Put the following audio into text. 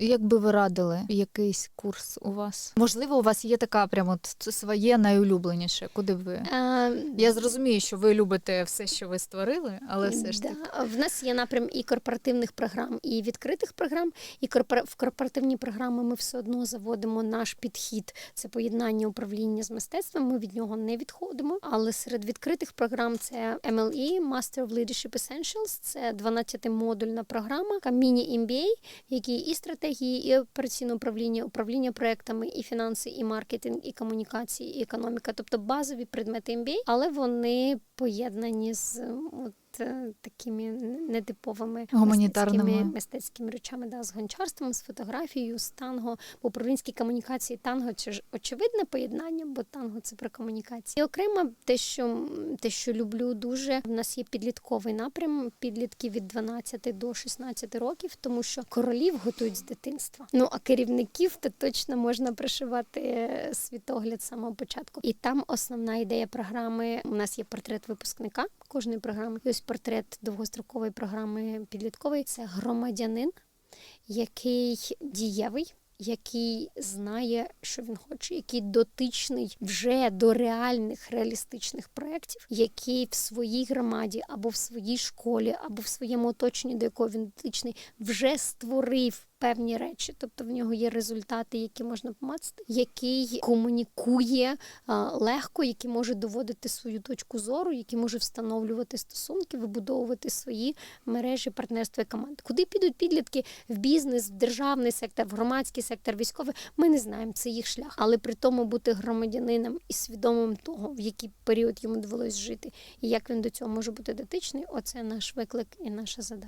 Як би ви радили якийсь курс у вас? Можливо, у вас є така прямо своє найулюбленіше. Куди б ви? Е, Я зрозумію, що ви любите все, що ви створили, але все ж да, таки. в нас є напрям і корпоративних програм, і відкритих програм. І корпора... в корпоративні програми ми все одно заводимо наш підхід. Це поєднання управління з мистецтвом. Ми від нього не відходимо. Але серед відкритих програм це MLE, Master of Leadership Essentials. Це 12-модульна програма, міні-MBA, в якій і стратегії, і операційне управління, управління проектами, і фінанси, і маркетинг, і комунікації, і економіка, тобто базові предмети MBA, але вони поєднані з такими нетиповими Гуманітарними. мистецькими, мистецькими речами, да, з гончарством, з фотографією, з танго. По управлінській комунікації танго це ж очевидне поєднання, бо танго це про комунікацію. І окремо те, що те, що люблю дуже, в нас є підлітковий напрям, підлітки від 12 до 16 років, тому що королів готують з дитинства. Ну а керівників то точно можна пришивати е, світогляд з самого початку. І там основна ідея програми. У нас є портрет випускника кожної програми. Ось портрет довгострокової програми підліткової це громадянин, який дієвий. Який знає, що він хоче, який дотичний вже до реальних реалістичних проєктів, який в своїй громаді або в своїй школі, або в своєму оточенні, до якого він дотичний, вже створив певні речі. Тобто в нього є результати, які можна помацати, який комунікує а, легко, який може доводити свою точку зору, який може встановлювати стосунки, вибудовувати свої мережі партнерства і команди. Куди підуть підлітки в бізнес, в державний сектор, в громадський сектор, військовий? Ми не знаємо, це їх шлях. Але при тому бути громадянином і свідомим того, в який період йому довелось жити, і як він до цього може бути дотичний. Оце наш виклик і наша задача.